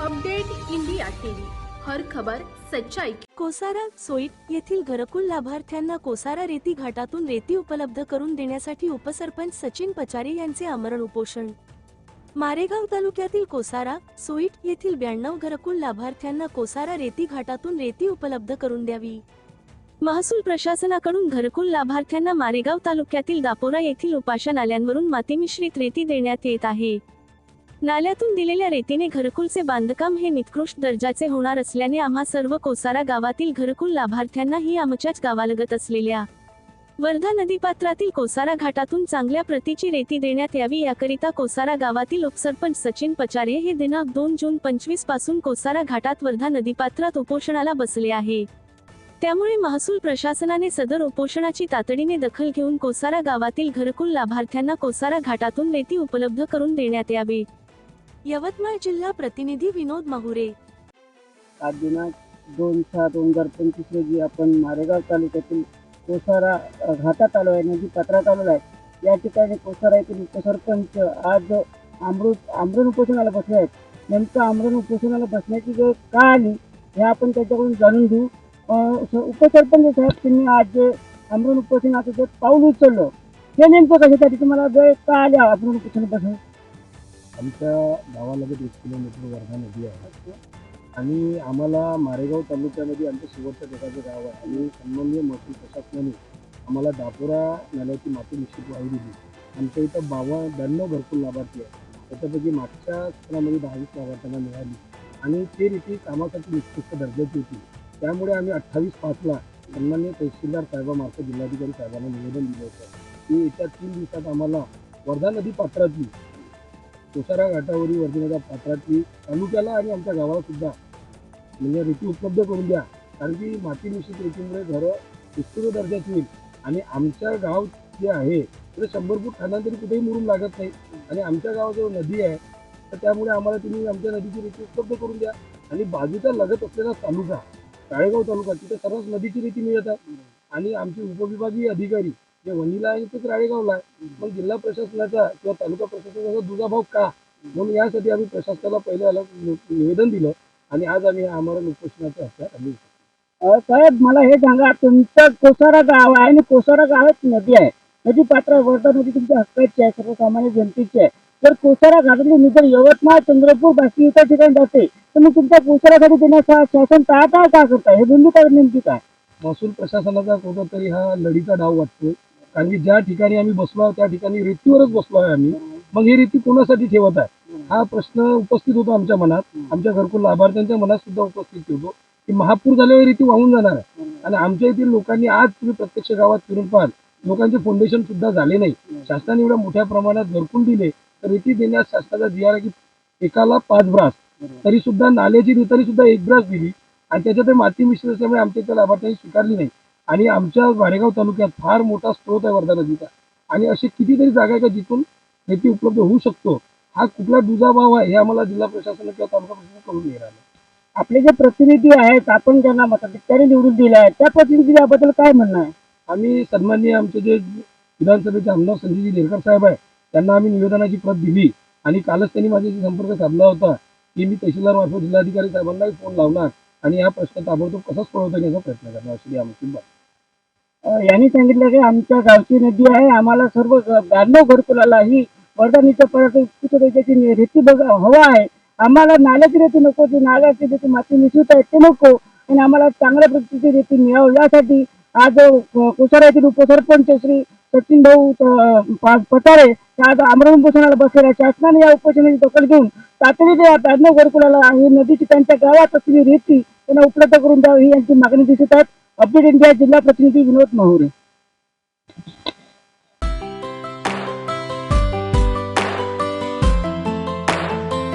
Update India TV. हर खबर सच्चाई कोसारा सोईट येथील घरकुल लाभार्थ्यांना कोसारा रेती घाटातून रेती उपलब्ध करून देण्यासाठी उपसरपंच सचिन पचारे यांचे आमरण उपोषण. मारेगाव तालुक्यातील कोसारा सोईट येथील ब्याण्णव घरकुल लाभार्थ्यांना कोसारा रेती घाटातून रेती उपलब्ध करून द्यावी. महसूल प्रशासनाकडून घरकुल लाभार्थ्यांना मारेगाव तालुक्यातील दापोरा येथील उपाशा नाल्यांवरून मातीमिश्रित रेती देण्यात येत आहे. नाल्यातून दिलेल्या रेतीने घरकुलचे बांधकाम हे निकृष्ट दर्जाचे होणार असल्याने आम्हा सर्व कोसारा गावातील घरकुल लाभार्थ्यांना ही आमच्याच गावालगत असलेल्या वर्धा नदीपात्रातील कोसारा घाटातून चांगल्या प्रतीची रेती देण्यात यावी याकरिता कोसारा गावातील उपसरपंच सचिन पचारे हे दिनांक दोन जून पंचवीसपासून कोसारा घाटात वर्धा नदीपात्रात उपोषणाला बसले आहे. त्यामुळे महसूल प्रशासनाने सदर उपोषणाची तातडीने दखल घेऊन कोसारा गावातील घरकुल लाभार्थ्यांना कोसारा घाटातून रेती उपलब्ध करून देण्यात यावी. यवतमाळ जिल्हा प्रतिनिधी विनोद महुरे. आज दिनांक दोन सहा दोन हजार पंचवीस रोजी आपण मारेगाव तालुक्यातील कोसारा घाटात आलो आहे. नदी पात्रात आलेलो आहे. या ठिकाणी कोसारा येथील उपसरपंच आज अमृत आमरण उपोषणाला बसले आहेत. नेमकं आमरण उपोषणाला बसण्याची वेळ का आली हे आपण त्याच्याकडून जाणून घेऊ. उपसरपंच साहेब त्यांनी आज जे आमरण उपोषणाचं जे पाऊल उचललं ते नेमकं कशासाठी तुम्हाला वेळ का आली अमरण उपोषण बसून आमच्या गावालगत एक किलोमीटर वर्धा नदी आहे. आणि आम्हाला मारेगाव तालुक्यामध्ये आमच्या शेवटच्या गटाचं गाव आहे. आणि सन्माननीय महसूल प्रशासनाने आम्हाला दापोरा नाल्याची माती निश्चित वाहू दिली. आमच्या इथं बावा ब्याण्णव भरपूर लाभार्थी आहे त्याच्यापैकी मागच्या सत्रामध्ये दहावीस लाभार्थ्यांना मिळाली. आणि ते रीती कामासाठी निकृष्ट दर्जाची होती. त्यामुळे आम्ही अठ्ठावीस पाचला सन्मान्य तहसीलदार साहेबामार्फत जिल्हाधिकारी साहेबांना निवेदन दिलं होतं. की येत्या तीन दिवसात आम्हाला वर्धा नदी पात्रातली तुषारा घाटावरील वर्धनाच्या पात्रातली तालुक्याला आणि आमच्या गावाला सुद्धा म्हणजे रेती उपलब्ध करून द्या. कारण की माती मिश्रित रेतीमुळे घरं उत्कृष्ट दर्जाची होईल. आणि आमच्या गाव जे आहे ते शंभर फूट खाण्यातरी कुठेही मुरून लागत नाही. आणि आमच्या गावाजवळ नदी आहे तर त्यामुळे आम्हाला तुम्ही आमच्या नदीची रेती उपलब्ध करून द्या. आणि बाजूचा लगत असलेला तालुका काळेगाव तालुका तिथे सर्वच नदीची रेती मिळत आहे आणि आमचे उपविभागीय अधिकारी जे वणीला आहे तेच राळेगावला आहे. मग जिल्हा प्रशासनाचा किंवा तालुका प्रशासनाचा दुजाभाव का? म्हणून यासाठी आम्ही प्रशासनाला पहिले आलं निवेदन दिलं आणि आज आम्ही आम्हाला उपोषणाचा हत्यार आम्ही अ, साहेब मला हे सांगा तुमचं कोसारा गाव आहे आणि कोसारा गावात नदी आहे. नदी पात्र वर्धा नदी तुमच्या हक्काची आहे सर्वसामान्य जनतेची आहे. तर कोसारा घाटातली नदी यवतमाळ चंद्रपूर बाकी इतर ठिकाणी जाते तर मग तुमच्या कोसारासाठी देण्याचा शासन टाळाटाळ का करताय? हे बिंदू काय नेमकी काय? महसूल प्रशासनाचा कुठंतरी हा लढीचा डाव वाटतोय. कारण की ज्या ठिकाणी आम्ही बसलो आहोत त्या ठिकाणी रेतीवरच बसलो आहे आम्ही. मग ही रेती कोणासाठी ठेवत आहे? हा प्रश्न उपस्थित होतो आमच्या मनात. आमच्या घरकुल लाभार्थ्यांच्या मनात सुद्धा उपस्थित होतो की महापूर झाल्यावर रेती वाहून जाणार आहे. आणि आमच्या येथील लोकांनी आज तुम्ही प्रत्यक्ष गावात फिरून पाहाल. लोकांचे फाउंडेशन सुद्धा झाले नाही. शासनाने एवढ्या मोठ्या प्रमाणात घरकुल दिले तर रेती देण्यास शासनाचा जी आहे की एकाला पाच ब्रास. तरी सुद्धा नाल्याची तरी सुद्धा एक ब्रास दिली. आणि त्याच्यात माती मिश्र असल्यामुळे आमच्या त्या लाभार्थ्यांनी स्वीकारली नाही. आणि आमच्या वारेगाव तालुक्यात फार मोठा स्रोत आहे वर्धा नदीचा. आणि असे कितीतरी जागा आहे का जिथून रेती उपलब्ध होऊ शकतो हा कुठला दुजाभाव आहे हे आम्हाला जिल्हा प्रशासन किंवा तालुका प्रशासन कळून नाही राहिलं. आपले जे प्रतिनिधी आहेत आपण ज्यांना मताधिकारी निवडून दिले आहेत त्या प्रतिनिधी याबद्दल काय म्हणणं आहे? आम्ही सन्माननीय आमचे जे विधानसभेचे आमदार संजयजी लेरकर साहेब आहे त्यांना आम्ही निवेदनाची प्रत दिली आणि कालच त्यांनी माझ्याशी संपर्क साधला होता की मी तहसीलदार मार्फत जिल्हाधिकारी साहेबांनाही फोन लावणार आणि हा प्रश्न ताबडतोब कसा सोडवता येण्याचा प्रयत्न करणार अशी आमची बात यांनी सांगितलं की आमच्या गावची नदी आहे आम्हाला सर्व ब्याण्णव घरकुलाला ही वर्धा पर्यटक त्याची रेती बघ हवा आहे. आम्हाला नाल्याची रेती नको ती नाल्याची रेती माती मिसळत आहे ते नको. आणि आम्हाला चांगल्या प्रतीची रेती मिळावं यासाठी आज कोसाऱ्यातील उपसरपंच श्री सचिन भाऊ अ, आज आमरण उपोषणाला बसलेल्या शासनाने या उपोषणाची दखल घेऊन तातडीने या ब्याण्णव घरकुलाला ही नदीची त्यांच्या गावात असलेली रेती त्यांना उपलब्ध करून द्यावी ही यांची मागणी दिसत आहे. अपडेट इंडिया जिल्हा प्रतिनिधी विनोद महुरे.